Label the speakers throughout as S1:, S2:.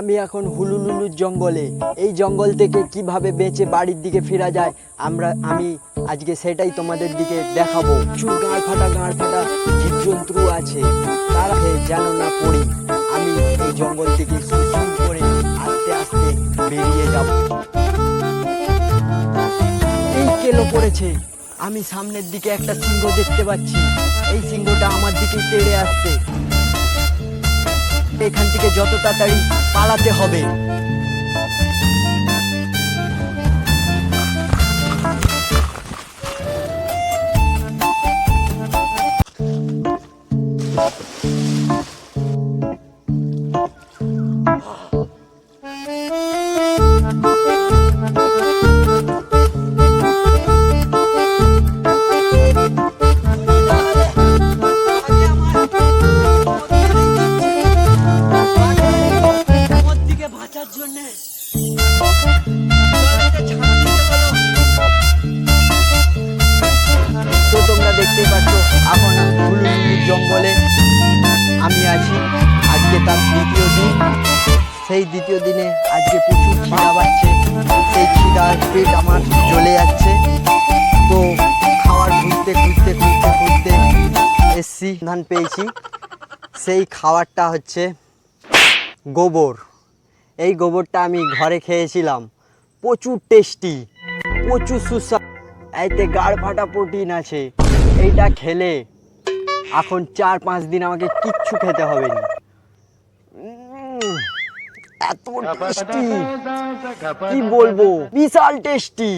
S1: আমি এখন হুলুলুলুর জঙ্গলে। এই জঙ্গল থেকে কীভাবে বেঁচে বাড়ির দিকে ফেরা যায়, আমরা, আমি আজকে সেটাই তোমাদের দিকে দেখাবো। প্রচুর গাঁড় ফাটা গাঁড় ফাটা জীবজন্তু আছে, তারা যেন না পড়ি। আমি এই জঙ্গল থেকে সুসুর করে আস্তে আস্তে বেরিয়ে যাব। এই কেলো পড়েছে। আমি সামনের দিকে একটা সিংহ দেখতে পাচ্ছি। এই সিংহটা আমার দিকে তেড়ে আসছে। এখান থেকে যত তাড়াতাড়ি পালাতে হবে। জন্য। তোমরা দেখতেই পাচ্ছ এখন হুলুলুলির জঙ্গলে। আমি আছি আজকে তার দ্বিতীয় দিন। সেই দ্বিতীয় দিনে আজকে প্রচুর খিদা পাচ্ছে। সেই খিদার পেট আমার জ্বলে যাচ্ছে। তো খাওয়ার খুঁজতে খুঁজতে খুঁজতে খুঁজতে এসছি ধান পেয়েছি। সেই খাবারটা হচ্ছে গোবর। এই গোবরটা আমি ঘরে খেয়েছিলাম। প্রচুর টেস্টি, প্রচুর সুস্বাদু। এতে গাড় ফাটা প্রোটিন আছে। এইটা খেলে এখন চার পাঁচ দিন আমাকে কিচ্ছু খেতে হবে না। এত টেস্টি। কি বলব? বিশাল টেস্টি।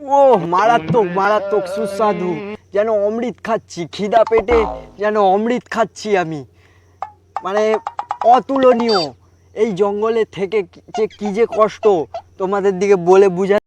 S1: ও মারাত্মক মারাত্মক সুস্বাদু। যেন অমৃত খাচ্ছি, খিদা পেটে যেন অমৃত খাচ্ছি আমি। মানে অতুলনীয়। এই জঙ্গলে থেকে যে কী যে কষ্ট তোমাদের দিকে বলে বোঝাতে